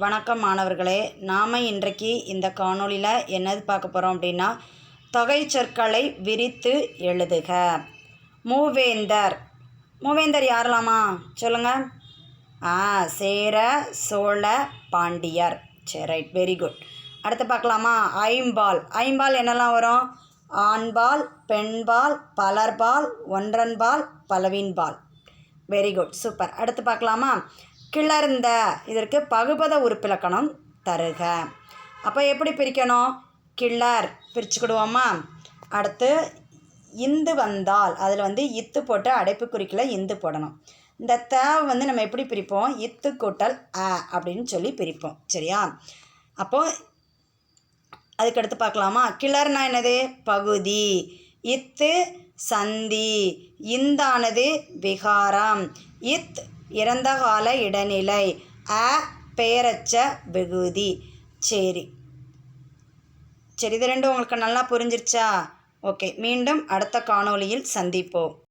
வணக்கம் மாணவர்களே நாம் இன்றைக்கு இந்த காணொளியில் என்னது பார்க்க போகிறோம் அப்படின்னா தொகை சொற்களை விரித்து எழுதுக. மூவேந்தர். மூவேந்தர் யாரலாமா? சொல்லுங்கள் ஆ சேர சோழ பாண்டியர். சரி ரைட் வெரி குட் அடுத்து பார்க்கலாமா? ஐம்பால். ஐம்பால் என்னெல்லாம் வரும்? ஆண்பால் பெண்பால் பலர்பால் ஒன்றன்பால் பலவின்பால். வெரி குட் சூப்பர் அடுத்து பார்க்கலாமா? கிளர்ந்த இதற்கு பகுபத உறுப்பிலக்கணம் தருக. அப்போ எப்படி பிரிக்கணும்? கிளர் பிரிச்சுக்கிடுவோமா? அடுத்து இந்து வந்தால் அதில் வந்து இத்து போட்டு அடைப்பு குறிக்கில் இந்து போடணும். இந்த தேவை வந்து நம்ம எப்படி பிரிப்போம்? இத்து கூட்டல் அ அப்படின்னு சொல்லி பிரிப்போம். சரியா? அப்போது அதுக்கடுத்து பார்க்கலாமா? கிளர்னா என்னது? பகுதி. இத்து சந்தி. இந்தானது விகாரம். இத் இறந்தகால இடைநிலை. அ பெயரச்ச விகுதி. சரி. சரி இது ரெண்டும் உங்களுக்கு நல்லா புரிஞ்சிருச்சா? ஓகே மீண்டும் அடுத்த காணொளியில் சந்திப்போம்.